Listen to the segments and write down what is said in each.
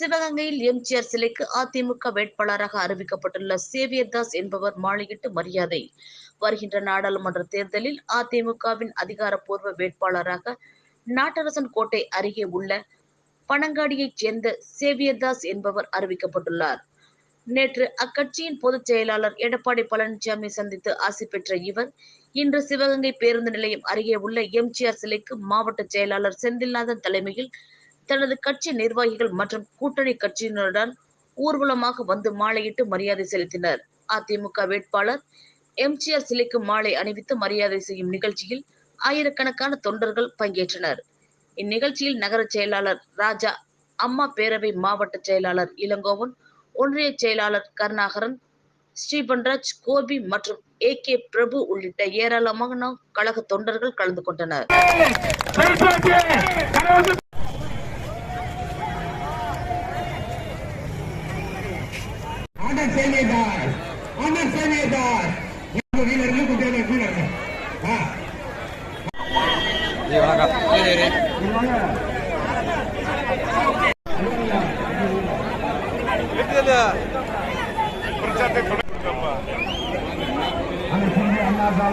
சிவகங்கையில் எம்ஜிஆர் சிலைக்கு அதிமுக வேட்பாளராக அறிவிக்கப்பட்டுள்ள சேவியர் தாஸ் என்பவர் மாலையிட்டு மரியாதை. வருகின்ற நாடாளுமன்ற தேர்தலில் அதிமுகவின் அதிகாரப்பூர்வ வேட்பாளராக நாட்டரசன் கோட்டை அருகே உள்ள பனங்காடியைச் சேர்ந்த சேவியர் தாஸ் என்பவர் அறிவிக்கப்பட்டுள்ளார். நேற்று அக்கட்சியின் பொதுச் செயலாளர் எடப்பாடி பழனிசாமி சந்தித்து ஆசி பெற்ற இவர் இன்று சிவகங்கை பேருந்து நிலையம் அருகே உள்ள எம்ஜிஆர் சிலைக்கு மாவட்ட செயலாளர் செந்தில்நாதன் தலைமையில் தனது கட்சி நிர்வாகிகள் மற்றும் கூட்டணி கட்சியினருடன் ஊர்வலமாக வந்து மாலையிட்டு மரியாதை செலுத்தினர். அதிமுக வேட்பாளர் எம்ஜிஆர் சிலைக்கு மாலை அணிவித்து மரியாதை செய்யும் நிகழ்ச்சியில் ஆயிரக்கணக்கான தொண்டர்கள் பங்கேற்றனர். இந்நிகழ்ச்சியில் நகர செயலாளர் ராஜா அம்மா பேரவை மாவட்ட செயலாளர் இளங்கோவன் ஒன்றிய செயலாளர் கருணாகரன் ஸ்ரீபன்ராஜ் கோபி மற்றும் ஏ. கே. பிரபு உள்ளிட்ட ஏராளமான கழக தொண்டர்கள் கலந்து கொண்டனர். ஆர்டர் சேவியதார் ஆர்டர் சேவியதார் வீரர்கள் குட்டியான வீரர்கள்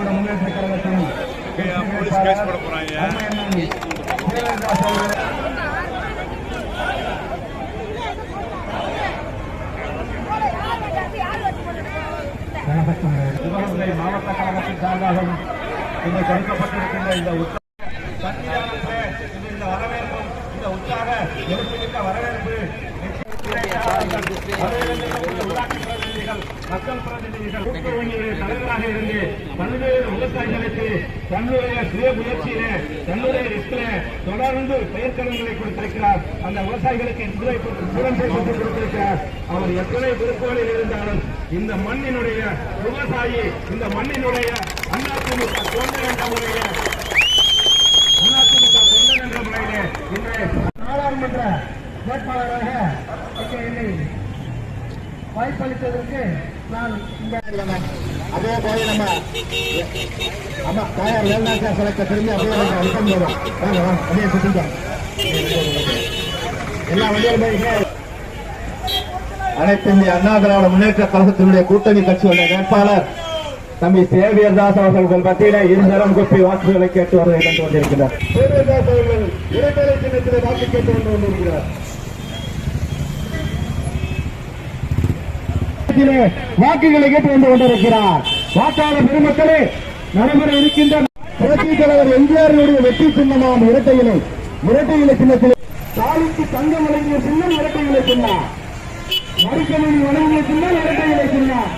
முன்னேற்ற கழகத்தின் போலீஸ் கேஸ் போட போறாங்க அம்மையண்ணன் சேவியதாஸ் அவர்கள் சிவகங்கை மாவட்ட கழகத்தின் சார்பாகவும் இன்று கொடுக்கப்பட்டிருக்கின்ற இந்த இந்த இந்த உற்சாக எழுப்பிமிக்க வரவேற்பு மக்கள் பிரதிநிதிகள் தலைவராக இருந்து பல்வேறு விவசாயிகளுக்கு தன்னுடைய சுய முயற்சியில தன்னுடைய ரிஸ்கில தொடர்ந்து பயிர்க்கடன்களை கொடுத்திருக்கிறார். அந்த விவசாயிகளுக்கு சூழல் செய்து கொடுத்திருக்கிறார். அவர் எத்தனை குறிக்கோளில் இருந்தாலும் இந்த மண்ணினுடைய விவசாயி இந்த மண்ணினுடைய அதிமுக தொண்டர் என்ற முறையில அதிமுக தொண்டர் என்ற முறையிலே இன்றைய நாடாளுமன்ற வேட்பாளராக வாய்ப்பளித்ததற்கு நான் அதே போல நம்ம ஆமா தாயார் வேல்நாயக்கா சிலைக்கு திரும்பி அப்படியே நம்ம ரிட்டன் வாங்க வாங்க அப்படியே சுத்திங்க எல்லா வண்டியும் போய் அனைத்து இந்திய அண்ணா திராவிட முன்னேற்ற கழகத்தினுடைய கூட்டணி கட்சியுடைய வேட்பாளர் தம்பி சேவியர் தாஸ் அவர்கள் மத்தியில இருதரம் குப்பி வாக்குகளை கேட்டு வருவதை கண்டு கொண்டிருக்கிறார் சேவியர் தாஸ் அவர்கள் இரட்டலை சின்னத்திலே வாக்கு கேட்டு வந்து கொண்டிருக்கிறார். இடத்திலே வாக்குகளை கேட்டு வந்து கொண்டிருக்கிறார் வாக்காளர் பெருமக்களே நடைபெற இருக்கின்ற புரட்சி தலைவர் எம்ஜிஆருடைய வெற்றி சின்னமாம் இரட்டை இலை இரட்டை இலை சின்னத்தில் தாலிக்கு தங்கம் வழங்கிய சின்னம் இரட்டை இலை சின்னம். மடிக்கணினி வழங்கிய சின்னம் இரட்டை இலை சின்னம்.